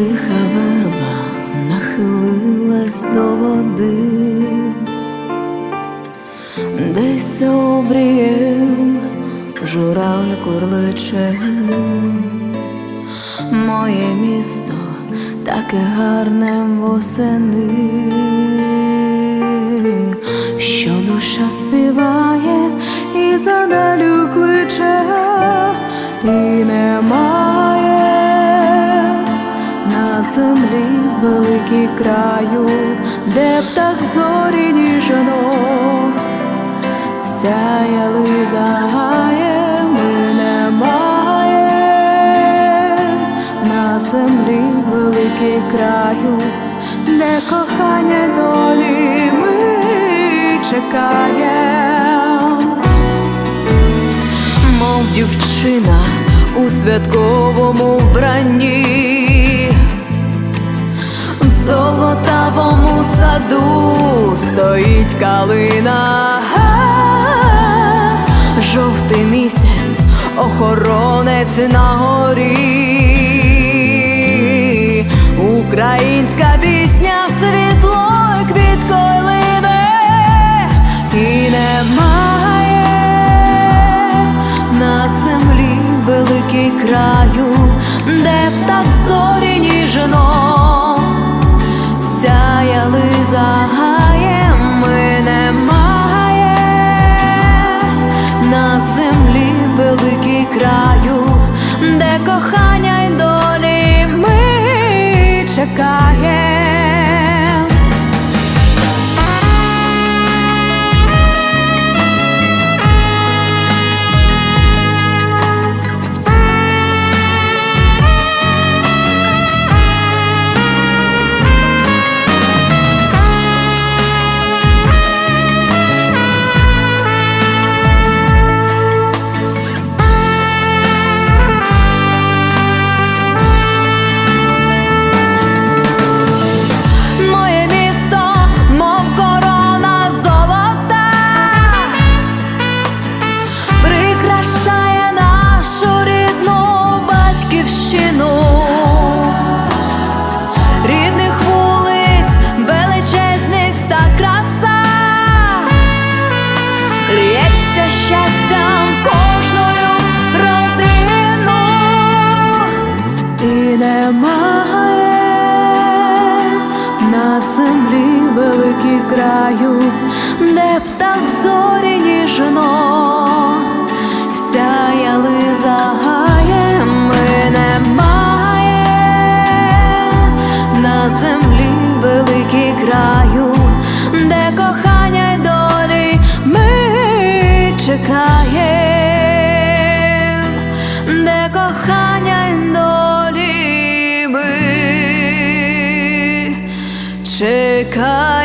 тиха верба нахилилась до води, десь обрієм журавль курличе, моє місто таке гарне восени, що душа співає і задалю кличе, краю, де птах зорі ніжно. Сяяли загаєми немає на землі великий краю, де кохання долі ми чекаєм мов дівчина у святковому вбранні, стоїть калина, жовтий місяць, охоронець на горі, українська пісня, світло квіткою лине, і немає на землі великий краю, де птах зорі ніжно батьківщину, рідних вулиць, величезність та краса, лється щастям кожною родину і немає на землі великий краю, де птах зорі ніжно because